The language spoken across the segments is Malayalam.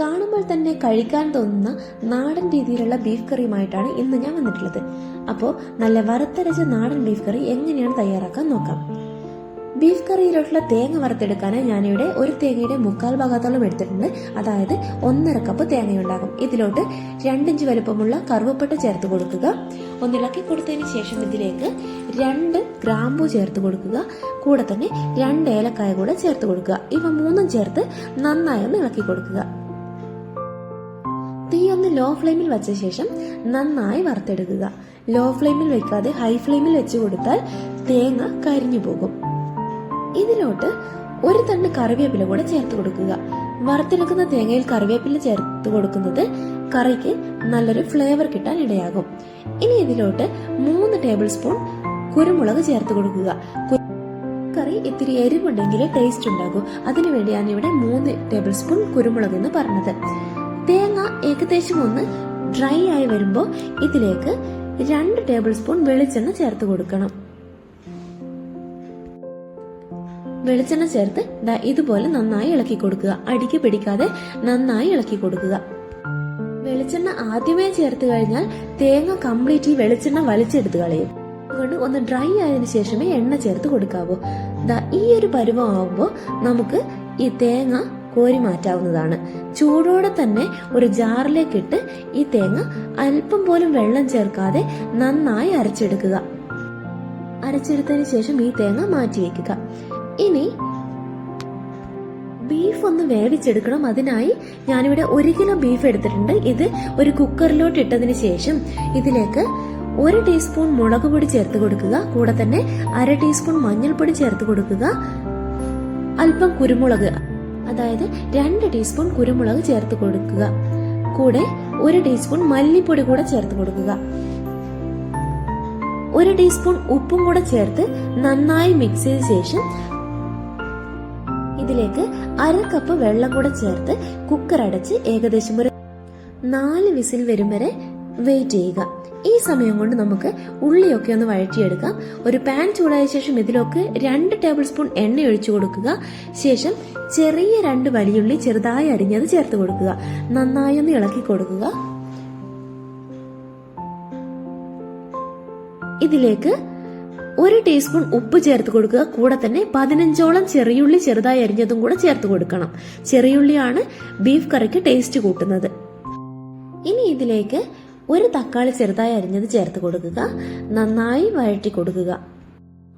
കാണുമ്പോൾ തന്നെ കഴിക്കാൻ തോന്നുന്ന നാടൻ രീതിയിലുള്ള ബീഫ് കറിയുമായിട്ടാണ് ഇന്ന് ഞാൻ വന്നിട്ടുള്ളത്. അപ്പോൾ നല്ല വറുത്തരച്ച നാടൻ ബീഫ് കറി എങ്ങനെയാണ് തയ്യാറാക്കാൻ നോക്കാം. ബീഫ് കറിയിലോട്ടുള്ള തേങ്ങ വറുത്തെടുക്കാനായി ഞാനിവിടെ ഒരു തേങ്ങയുടെ മുക്കാൽ ഭാഗത്തോളം എടുത്തിട്ടുണ്ട്. അതായത് ഒന്നര കപ്പ് തേങ്ങയുണ്ടാകും. ഇതിലോട്ട് രണ്ടിഞ്ച് വലുപ്പമുള്ള കറുവപ്പട്ട ചേർത്ത് കൊടുക്കുക. ഒന്നിളക്കി കൊടുത്തതിന് ശേഷം ഇതിലേക്ക് രണ്ട് ഗ്രാമ്പു ചേർത്ത് കൊടുക്കുക. കൂടെ തന്നെ രണ്ട് ഏലക്കായ കൂടെ ചേർത്ത് കൊടുക്കുക. ഇവ മൂന്നും ചേർത്ത് നന്നായി ഒന്ന് ഇളക്കി കൊടുക്കുക. ഒന്ന് ലോ ഫ്ലെയിമിൽ വെച്ച ശേഷം നന്നായി വറുത്തെടുക്കുക. ലോ ഫ്ലെയിമിൽ വെക്കാതെ ഹൈ ഫ്ലെയിമിൽ വെച്ച് കൊടുത്താൽ തേങ്ങ കരിഞ്ഞു പോകും. ഇതിലോട്ട് ഒരു തണ്ട് കറിവേപ്പില കൂടെ ചേർത്ത് കൊടുക്കുക. വറുത്തെടുക്കുന്ന തേങ്ങയിൽ കറിവേപ്പില ചേർത്ത് കൊടുക്കുന്നത് കറിക്ക് നല്ലൊരു ഫ്ലേവർ കിട്ടാൻ ഇടയാകും. ഇനി ഇതിലോട്ട് മൂന്ന് ടേബിൾ സ്പൂൺ കുരുമുളക് ചേർത്ത് കൊടുക്കുക. കറി ഇത്തിരി എരിവുണ്ടെങ്കിൽ ടേസ്റ്റ് ഉണ്ടാകും. അതിനുവേണ്ടിയാണ് ഇവിടെ മൂന്ന് ടേബിൾ സ്പൂൺ കുരുമുളക് എന്ന് പറഞ്ഞത്. തേങ്ങ ഏകദേശം ഒന്ന് ഡ്രൈ ആയി വരുമ്പോൾ ഇതിലേക്ക് രണ്ട് ടേബിൾ സ്പൂൺ വെളിച്ചെണ്ണ ചേർത്ത് കൊടുക്കണം. വെളിച്ചെണ്ണ ചേർത്ത് ഇതുപോലെ നന്നായി ഇളക്കി കൊടുക്കുക. അടിക്ക് പിടിക്കാതെ നന്നായി ഇളക്കി കൊടുക്കുക. വെളിച്ചെണ്ണ ആദ്യമേ ചേർത്ത് കഴിഞ്ഞാൽ തേങ്ങ കംപ്ലീറ്റ് ഈ വെളിച്ചെണ്ണ വലിച്ചെടുത്ത് കളയും. അതുകൊണ്ട് ഒന്ന് ഡ്രൈ ആയതിനു ശേഷമേ എണ്ണ ചേർത്ത് കൊടുക്കാവൂ. ഈ ഒരു പരുവം ആവുമ്പോ നമുക്ക് ഈ തേങ്ങ കോരി മാറ്റാവുന്നതാണ്. ചൂടോടെ തന്നെ ഒരു ജാറിലേക്ക് ഇട്ട് ഈ തേങ്ങ അല്പം പോലും വെള്ളം ചേർക്കാതെ നന്നായി അരച്ചെടുക്കുക. അരച്ചെടുത്തതിന് ശേഷം ഈ തേങ്ങ മാറ്റി വെക്കുക. ഇനി ബീഫ് ഒന്ന് വേവിച്ചെടുക്കണം. അതിനായി ഞാനിവിടെ ഒരു കിലോ ബീഫ് എടുത്തിട്ടുണ്ട്. ഇത് ഒരു കുക്കറിലോട്ട് ഇട്ടതിന് ശേഷം ഇതിലേക്ക് ഒരു ടീസ്പൂൺ മുളക് പൊടി ചേർത്ത് കൊടുക്കുക. കൂടെ തന്നെ അര ടീസ്പൂൺ മഞ്ഞൾപ്പൊടി ചേർത്ത് കൊടുക്കുക. അല്പം കുരുമുളക് അതായത് രണ്ട് ടീസ്പൂൺ കുരുമുളക് ചേർത്ത് കൊടുക്കുക. കൂടെ ഒരു ടീസ്പൂൺ മല്ലിപ്പൊടി കൂടെ ചേർത്ത് കൊടുക്കുക. ഒരു ടീസ്പൂൺ ഉപ്പും കൂടെ ചേർത്ത് നന്നായി മിക്സ് ചെയ്ത ശേഷം ഇതിലേക്ക് അര കപ്പ് വെള്ളം കൂടെ ചേർത്ത് കുക്കർ അടച്ച് ഏകദേശം ഒരു നാല് വിസിൽ വരും വരെ വെയിറ്റ് ചെയ്യുക. ഈ സമയം കൊണ്ട് നമുക്ക് ഉള്ളിയൊക്കെ ഒന്ന് വഴറ്റിയെടുക്കാം. ഒരു പാൻ ചൂടായ ശേഷം ഇതിലൊക്കെ രണ്ട് ടേബിൾ സ്പൂൺ എണ്ണ ഒഴിച്ചു കൊടുക്കുക. ശേഷം ചെറിയ രണ്ട് വലിയുള്ളി ചെറുതായി അരിഞ്ഞത് ചേർത്ത് കൊടുക്കുക. നന്നായി ഒന്ന് ഇളക്കി കൊടുക്കുക. ഇതിലേക്ക് ഒരു ടീസ്പൂൺ ഉപ്പ് ചേർത്ത് കൊടുക്കുക. കൂടെ തന്നെ പതിനഞ്ചോളം ചെറിയുള്ളി ചെറുതായി അരിഞ്ഞതും കൂടെ ചേർത്ത് കൊടുക്കണം. ചെറിയുള്ളിയാണ് ബീഫ് കറിക്ക് ടേസ്റ്റ് കൂട്ടുന്നത്. ഇനി ഇതിലേക്ക് ഒരു തക്കാളി ചെറുതായി അരിഞ്ഞത് ചേർത്ത് കൊടുക്കുക. നന്നായി വഴറ്റി കൊടുക്കുക.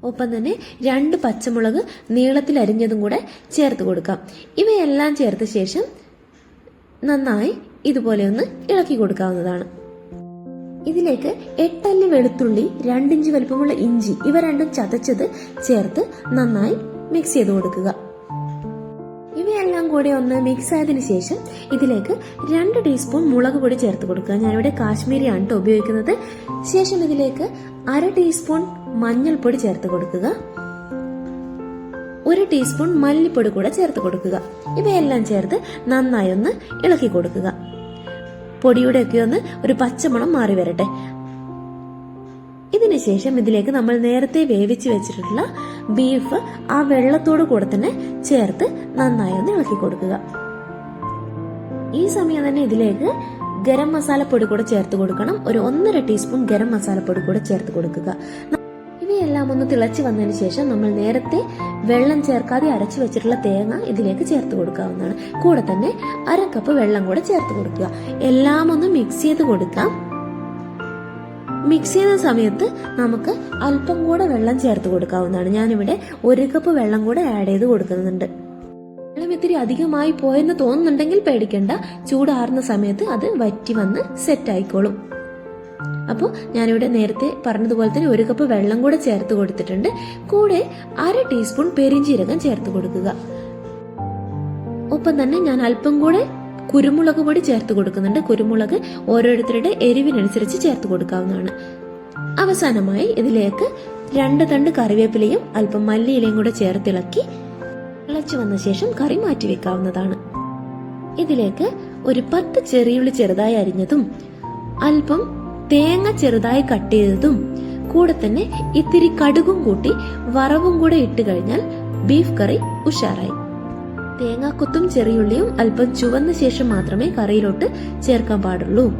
ഒപ്പം തന്നെ രണ്ട് പച്ചമുളക് നീളത്തിൽ അരിഞ്ഞതും കൂടെ ചേർത്ത് കൊടുക്കാം. ഇവയെല്ലാം ചേർത്ത ശേഷം നന്നായി ഇതുപോലെ ഒന്ന് ഇളക്കി കൊടുക്കാവുന്നതാണ്. ഇതിലേക്ക് എട്ടല്ലി വെളുത്തുള്ളി രണ്ടിഞ്ച് വലുപ്പമുള്ള ഇഞ്ചി ഇവ രണ്ടും ചതച്ചത് ചേർത്ത് നന്നായി മിക്സ് ചെയ്ത് കൊടുക്കുക. കൂടി ഒന്ന് മിക്സ് ആയതിന് ശേഷം ഇതിലേക്ക് രണ്ട് ടീസ്പൂൺ മുളക് പൊടി ചേർത്ത് കൊടുക്കുക. ഞാനിവിടെ കാശ്മീരിയാണ് കേട്ടോ ഉപയോഗിക്കുന്നത്. ശേഷം ഇതിലേക്ക് അര ടീസ്പൂൺ മഞ്ഞൾപ്പൊടി ചേർത്ത് കൊടുക്കുക. ഒരു ടീസ്പൂൺ മല്ലിപ്പൊടി കൂടെ ചേർത്ത് കൊടുക്കുക. ഇവയെല്ലാം ചേർത്ത് നന്നായി ഒന്ന് ഇളക്കി കൊടുക്കുക. പൊടിയുടെ ഒക്കെ ഒന്ന് ഒരു പച്ചമണം മാറി വരട്ടെ. ഇതിനുശേഷം ഇതിലേക്ക് നമ്മൾ നേരത്തെ വേവിച്ച് വെച്ചിട്ടുള്ള ബീഫ് ആ വെള്ളത്തോട് കൂടെ തന്നെ ചേർത്ത് നന്നായി ഒന്ന് ഇളക്കി കൊടുക്കുക. ഈ സമയം തന്നെ ഇതിലേക്ക് ഗരം മസാലപ്പൊടി കൂടെ ചേർത്ത് കൊടുക്കണം. ഒരു ഒന്നര ടീസ്പൂൺ ഗരം മസാലപ്പൊടി കൂടെ ചേർത്ത് കൊടുക്കുക. ഇവയെല്ലാം ഒന്ന് തിളച്ച് വന്നതിന് ശേഷം നമ്മൾ നേരത്തെ വെള്ളം ചേർക്കാതെ അരച്ചു വെച്ചിട്ടുള്ള തേങ്ങ ഇതിലേക്ക് ചേർത്ത് കൊടുക്കാവുന്നതാണ്. കൂടെ തന്നെ അര കപ്പ് വെള്ളം കൂടെ ചേർത്ത് കൊടുക്കുക. എല്ലാം ഒന്ന് മിക്സ് ചെയ്ത് കൊടുക്കാം. മിക്സ് ചെയ്യുന്ന സമയത്ത് നമുക്ക് അല്പം കൂടെ വെള്ളം ചേർത്ത് കൊടുക്കാവുന്നതാണ്. ഞാനിവിടെ ഒരു കപ്പ് വെള്ളം കൂടെ ആഡ് ചെയ്ത് കൊടുക്കുന്നുണ്ട്. വെള്ളം ഇത്തിരി അധികമായി പോയെന്ന് തോന്നുന്നുണ്ടെങ്കിൽ പേടിക്കണ്ട. ചൂടാറുന്ന സമയത്ത് അത് വറ്റി വന്ന് സെറ്റ് ആയിക്കോളും. അപ്പോൾ ഞാനിവിടെ നേരത്തെ പറഞ്ഞതുപോലെ തന്നെ ഒരു കപ്പ് വെള്ളം കൂടെ ചേർത്ത് കൊടുത്തിട്ടുണ്ട്. കൂടെ അര ടീസ്പൂൺ പെരിഞ്ചീരകം ചേർത്ത് കൊടുക്കുക. ഒപ്പം തന്നെ ഞാൻ അല്പം കൂടെ കുരുമുളക് പൊടി ചേർത്ത് കൊടുക്കുന്നുണ്ട്. കുരുമുളക് ഓരോരുത്തരുടെ എരിവിനനുസരിച്ച് ചേർത്ത് കൊടുക്കാവുന്നതാണ്. അവസാനമായി ഇതിലേക്ക് രണ്ട് തണ്ട് കറിവേപ്പിലയും അല്പം മല്ലിയിലയും കൂടെ ചേർത്തിളക്കി തിളച്ചു വന്ന ശേഷം കറി മാറ്റി വെക്കാവുന്നതാണ്. ഇതിലേക്ക് ഒരു പത്ത് ചെറിയുള്ളി ചെറുതായി അരിഞ്ഞതും അല്പം തേങ്ങ ചെറുതായി കട്ട് ചെയ്തതും കൂടെ തന്നെ ഇത്തിരി കടുകും കൂട്ടി വറവും കൂടെ ഇട്ട് കഴിഞ്ഞാൽ ബീഫ് കറി ഉഷാറായി. തേങ്ങാക്കൊത്തും ചെറിയുള്ളിയും അല്പം ചുവന്ന ശേഷം മാത്രമേ കറിയിലോട്ട് ചേർക്കാൻ പാടുള്ളൂ.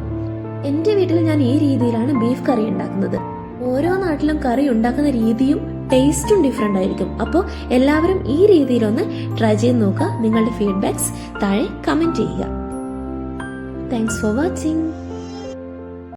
എന്റെ വീട്ടിൽ ഞാൻ ഈ രീതിയിലാണ് ബീഫ് കറി ഉണ്ടാക്കുന്നത്. ഓരോ നാട്ടിലും കറി ഉണ്ടാക്കുന്ന രീതിയും ടേസ്റ്റും ഡിഫറെന്റ് ആയിരിക്കും. അപ്പോൾ എല്ലാവരും ഈ രീതിയിലൊന്ന് ട്രൈ ചെയ്ത് നോക്കുക. നിങ്ങളുടെ ഫീഡ്ബാക്സ് താഴെ കമന്റ് ചെയ്യുക. Thanks for watching